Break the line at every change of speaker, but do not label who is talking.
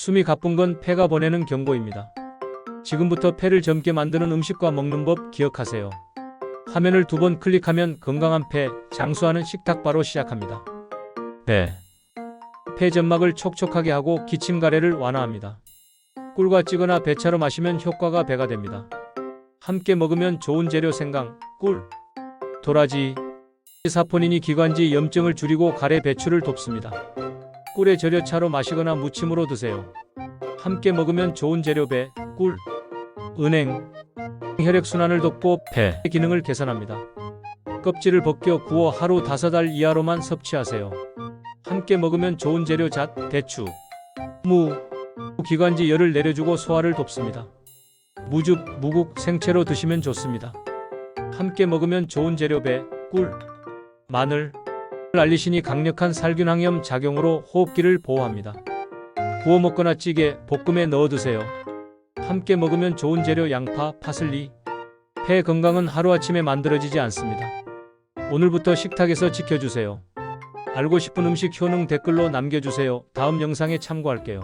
숨이 가쁜 건 폐가 보내는 경고입니다. 지금부터 폐를 젊게 만드는 음식과 먹는 법 기억하세요. 화면을 두 번 클릭하면 건강한 폐, 장수하는 식탁 바로 시작합니다. 배. 폐 점막을 촉촉하게 하고 기침 가래를 완화합니다. 꿀과 찌거나 배차로 마시면 효과가 배가 됩니다. 함께 먹으면 좋은 재료 생강, 꿀, 도라지, 사포닌이 기관지 염증을 줄이고 가래 배출을 돕습니다. 꿀에 절여 차로 마시거나 무침으로 드세요. 함께 먹으면 좋은 재료 배, 꿀, 은행, 혈액순환을 돕고 폐 기능을 개선합니다. 껍질을 벗겨 구워 하루 5알 이하로만 섭취하세요. 함께 먹으면 좋은 재료 잣, 대추, 무, 기관지 열을 내려주고 소화를 돕습니다. 무즙, 무국, 생채로 드시면 좋습니다. 함께 먹으면 좋은 재료 배, 꿀, 마늘, 알리신이 강력한 살균항염 작용으로 호흡기를 보호합니다. 구워 먹거나 찌개, 볶음에 넣어 드세요. 함께 먹으면 좋은 재료 양파, 파슬리. 폐 건강은 하루아침에 만들어지지 않습니다. 오늘부터 식탁에서 지켜주세요. 알고 싶은 음식 효능 댓글로 남겨주세요. 다음 영상에 참고할게요.